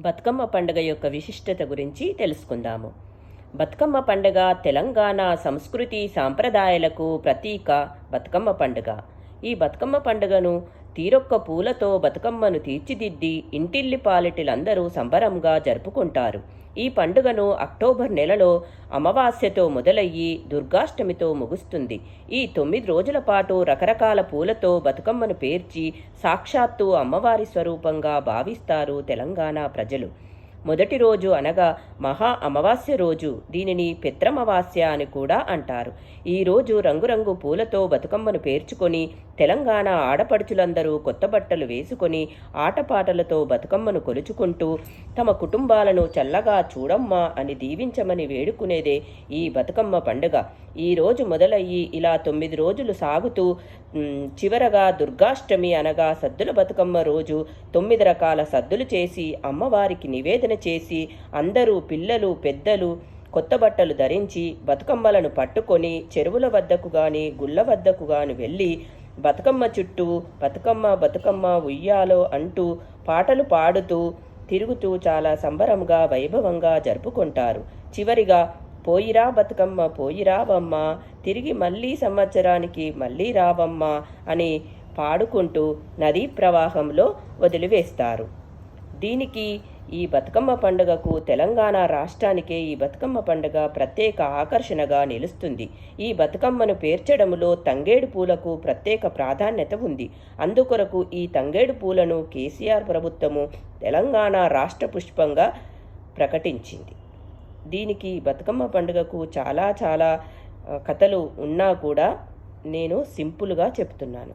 బతుకమ్మ పండుగ యొక్క విశిష్టత గురించి తెలుసుకుందాము. బతుకమ్మ పండుగ తెలంగాణ సంస్కృతి సాంప్రదాయాలకు ప్రతీక బతుకమ్మ పండుగ. ఈ బతుకమ్మ పండుగను తీరొక్క పూలతో బతుకమ్మను తీర్చిదిద్ది ఇంటిల్లి పాలిటిలందరూ సంబరంగా జరుపుకుంటారు. ఈ పండుగను అక్టోబర్ నెలలో అమావాస్యతో మొదలయ్యి దుర్గాష్టమితో ముగుస్తుంది. ఈ తొమ్మిది రోజుల పాటు రకరకాల పూలతో బతుకమ్మను పేర్చి సాక్షాత్తు అమ్మవారి స్వరూపంగా భావిస్తారు తెలంగాణ ప్రజలు. మొదటి రోజు అనగా మహా అమావాస్య రోజు దీనిని పిత్రమవాస్య అని కూడా అంటారు. ఈ రోజు రంగురంగు పూలతో బతుకమ్మను పేర్చుకొని తెలంగాణ ఆడపడుచులందరూ కొత్త బట్టలు వేసుకొని ఆటపాటలతో బతుకమ్మను కొలుచుకుంటూ తమ కుటుంబాలను చల్లగా చూడమ్మా అని దీవించమని వేడుకునేదే ఈ బతుకమ్మ పండుగ. ఈ రోజు మొదలయ్యి ఇలా తొమ్మిది రోజులు సాగుతూ చివరగా దుర్గాష్టమి అనగా సద్దుల బతుకమ్మ రోజు తొమ్మిది రకాల సద్దులు చేసి అమ్మవారికి నివేదన చేసి అందరూ పిల్లలు పెద్దలు కొత్త బట్టలు ధరించి బతుకమ్మలను పట్టుకొని చెరువుల వద్దకు గాని గుళ్ళ వద్దకు గాని వెళ్ళి బతుకమ్మ చుట్టూ బతుకమ్మ బతుకమ్మ ఉయ్యాలో అంటూ పాటలు పాడుతూ తిరుగుతూ చాలా సంబరంగా వైభవంగా జరుపుకుంటారు. చివరిగా పోయిరా బతుకమ్మ పోయిరావమ్మ తిరిగి మళ్ళీ సంవత్సరానికి మళ్ళీ రావమ్మ అని పాడుకుంటూ నదీ ప్రవాహంలో వదిలివేస్తారు. దీనికి ఈ బతుకమ్మ పండుగకు తెలంగాణ రాష్ట్రానికే ఈ బతుకమ్మ పండుగ ప్రత్యేక ఆకర్షణగా నిలుస్తుంది. ఈ బతుకమ్మను పేర్చడంలో తంగేడు పూలకు ప్రత్యేక ప్రాధాన్యత ఉంది. అందుకొరకు ఈ తంగేడు పూలను కేసీఆర్ ప్రభుత్వము తెలంగాణ రాష్ట్ర పుష్పంగా ప్రకటించింది. దీనికి బతుకమ్మ పండుగకు చాలా చాలా కథలు ఉన్నా కూడా నేను సింపుల్గా చెప్తున్నాను.